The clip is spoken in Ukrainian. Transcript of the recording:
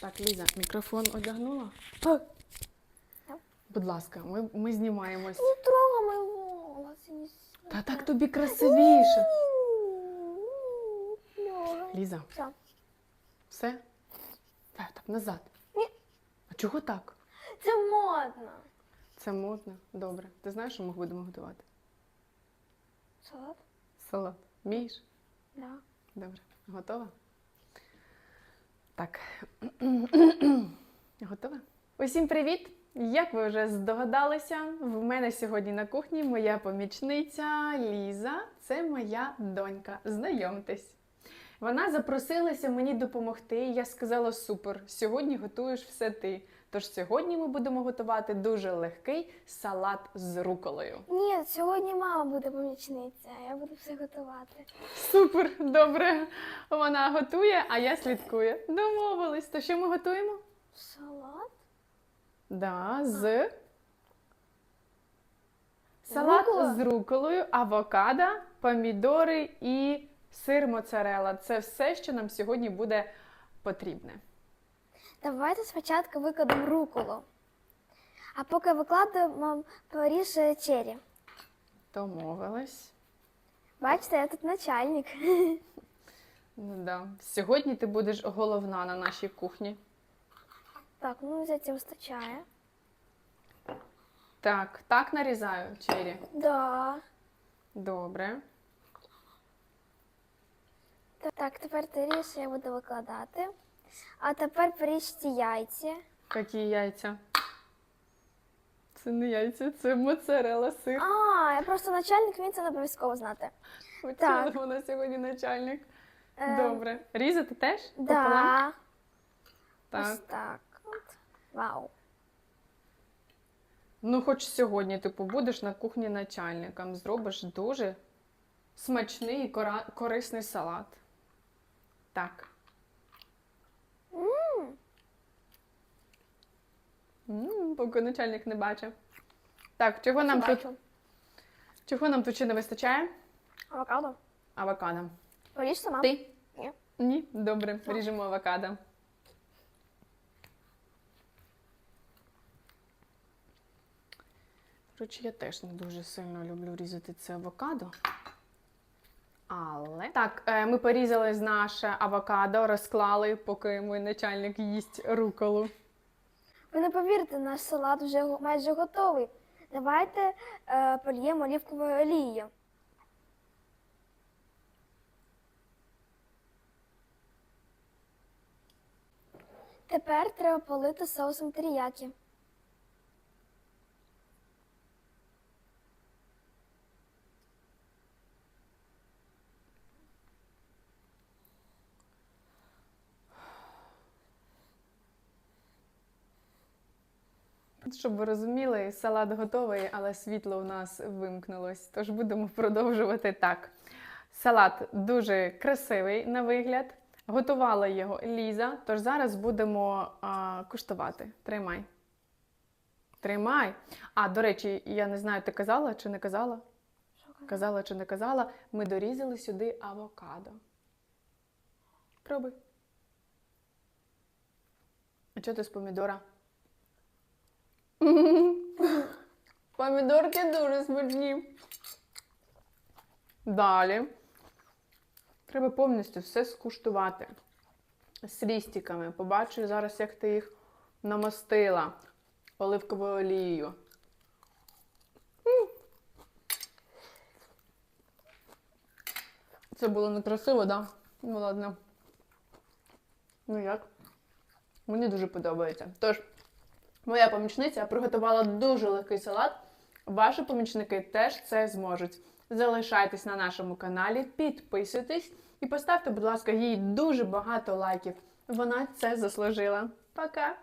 Так, Ліза, мікрофон одягнула? Так. Будь ласка, ми, ми знімаємось. Не трогай мой волос. Не... Та так тобі красивіше. Трогай. Ліза, Все. все? Так, так, назад. Ні. А чого так? Це модно. Це модно. Добре. Ти знаєш, що ми будемо готувати? Салат? Салат. Вмієш? Да. Добре. Готова? Так. Готова? Усім привіт! Як ви вже здогадалися, в мене сьогодні на кухні моя помічниця Ліза. Це моя донька. Знайомтесь. Вона запросилася мені допомогти. Я сказала: супер, сьогодні готуєш все ти. Тож сьогодні ми будемо готувати дуже легкий салат з руколою. Ні, сьогодні мама буде помічниця, я буду все готувати. Супер, добре. Вона готує, а я слідкую. Домовились. То що ми готуємо? Салат? Да, з салат Рукола? з руколою, авокадо, помідори і сир моцарелла. Це все, що нам сьогодні буде потрібне. Давайте спочатку викладемо руколу. А поки викладемо, поріж чері. Домовились. Бачите, я тут начальник. Ну, да. Сьогодні ти будеш головна на нашій кухні. Так, ну здається, вистачає. Так, так нарізаю чері. Да. Добре. Так, тепер ти ріж, я буду викладати. А тепер поріжте яйця. Які яйця? Це не яйця, це моцарелла сир. А, я просто начальник, він це не обов'язково знати. Так. вона сьогодні начальник. Е, Добре. Різати теж? Пополам? Да. Так. Ось так. От. Вау. Ну, хоч сьогодні ти побудеш на кухні начальником, зробиш дуже смачний і кора- корисний салат. Так. Поки начальник не бачив. Так, чого нам тут? бачу. Чого нам тут ще не вистачає? Авокадо. Авокадо. Поріж сама. Ти? Ні. Ні? Добре, Так. ріжемо авокадо. До я теж не дуже сильно люблю різати це авокадо. Але так, е, ми порізали з наше авокадо, розклали, поки мій начальник їсть руколу. Ви не повірите, наш салат вже майже готовий. Давайте е, польємо олівковою олією. Тепер треба полити соусом теріякі. Щоб ви розуміли, салат готовий, але світло у нас вимкнулось. Тож будемо продовжувати так. Салат дуже красивий на вигляд. Готувала його Ліза, тож зараз будемо а, куштувати. Тримай. Тримай. А, до речі, я не знаю, ти казала чи не казала? Казала чи не казала, ми дорізали сюди авокадо. Пробуй. А чого ти з помідора? Помідорки дуже смачні. Далі. Треба повністю все скуштувати. З лістиками. Побачу зараз, як ти їх намастила оливковою олією. Це було некрасиво, так? Да? Ну ладно. Ну як? Мені дуже подобається. Тож, моя помічниця приготувала дуже легкий салат. Ваші помічники теж це зможуть. Залишайтесь на нашому каналі, підписуйтесь і поставте, будь ласка, їй дуже багато лайків. Вона це заслужила. Пока!